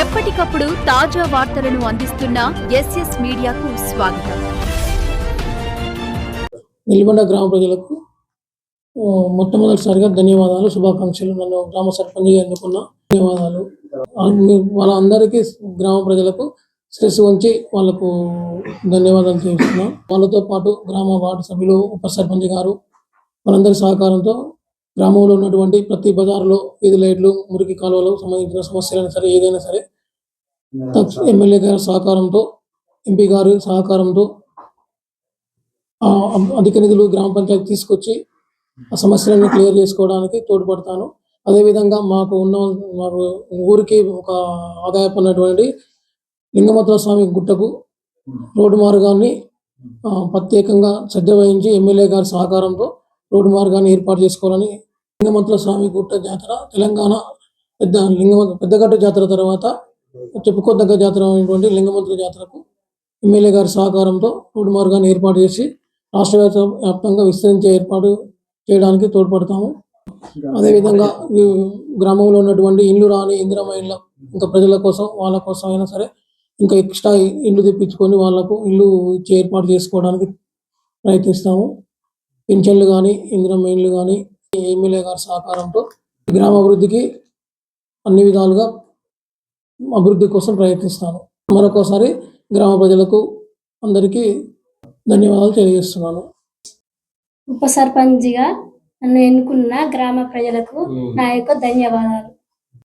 ఎప్పటికప్పుడు తాజా వార్తలను అందిస్తున్న ఎస్ఎస్ మీడియాకు స్వాగతం. వెలిగొండ గ్రామ ప్రజలకు మొట్టమొదటిసారిగా ధన్యవాదాలు శుభాకాంక్షలు. నన్ను గ్రామ సర్పంచ్గా ఎన్నుకున్న ధన్యవాదాలు. వాళ్ళందరికీ గ్రామ ప్రజలకు స్ట్రెస్ ఉంచి వాళ్ళకు ధన్యవాదాలు చేస్తున్నాం. వాళ్ళతో పాటు గ్రామ వార్డు సభ్యులు ఉప సర్పంచ్ గారు వాళ్ళందరి సహకారంతో గ్రామంలో ఉన్నటువంటి ప్రతి బజారులో వీధి లైట్లు మురికి కాలువలు సంబంధించిన సమస్యలైనా సరే ఏదైనా సరే ఎమ్మెల్యే గారి సహకారంతో ఎంపీ గారి సహకారంతో అధిక నిధులు గ్రామ పంచాయతీ తీసుకొచ్చి ఆ సమస్యలను క్లియర్ చేసుకోవడానికి తోడ్పడతాను. అదేవిధంగా మాకు ఉన్న మాకు ఊరికి ఒక ఆదాయపు ఉన్నటువంటి లింగమత్వ స్వామి గుట్టకు రోడ్డు మార్గాన్ని ప్రత్యేకంగా శ్రద్ధ వహించి ఎమ్మెల్యే గారి సహకారంతో రోడ్డు మార్గాన్ని ఏర్పాటు చేసుకోవాలని లింగమంతుల స్వామి గుట్ట జాతర తెలంగాణ పెద్ద లింగమ పెద్దగట్ట జాతర తర్వాత చెప్పుకోదగ్గ జాతర అయినటువంటి లింగమంతుల జాతరకు ఎమ్మెల్యే గారి సహకారంతో రోడ్డు మార్గాన్ని ఏర్పాటు చేసి రాష్ట్ర వ్యాప్త- వ్యాప్తంగా విస్తరించే ఏర్పాటు చేయడానికి తోడ్పడతాము. అదేవిధంగా గ్రామంలో ఉన్నటువంటి ఇల్లు రాని ఇందిరమ్మ ఇళ్ళ ఇంకా ప్రజల కోసం వాళ్ళ కోసం అయినా సరే ఇంకా ఎక్స్ట్రా ఇల్లు తెప్పించుకొని వాళ్ళకు ఇల్లు ఇచ్చే ఏర్పాటు చేసుకోవడానికి ప్రయత్నిస్తాము. పింఛన్లు కానీ ఇందిరమ్మ ఇల్లు కానీ ఎమ్మెల్యే గారి సహకారంతో గ్రామ అభివృద్ధికి అన్ని విధాలుగా అభివృద్ధి కోసం ప్రయత్నిస్తాను. మరొకసారి గ్రామ ప్రజలకు అందరికీ ధన్యవాదాలు తెలియజేస్తున్నాను. ఉప సర్పంచ్గా నన్ను ఎన్నుకున్న గ్రామ ప్రజలకు నా యొక్క ధన్యవాదాలు.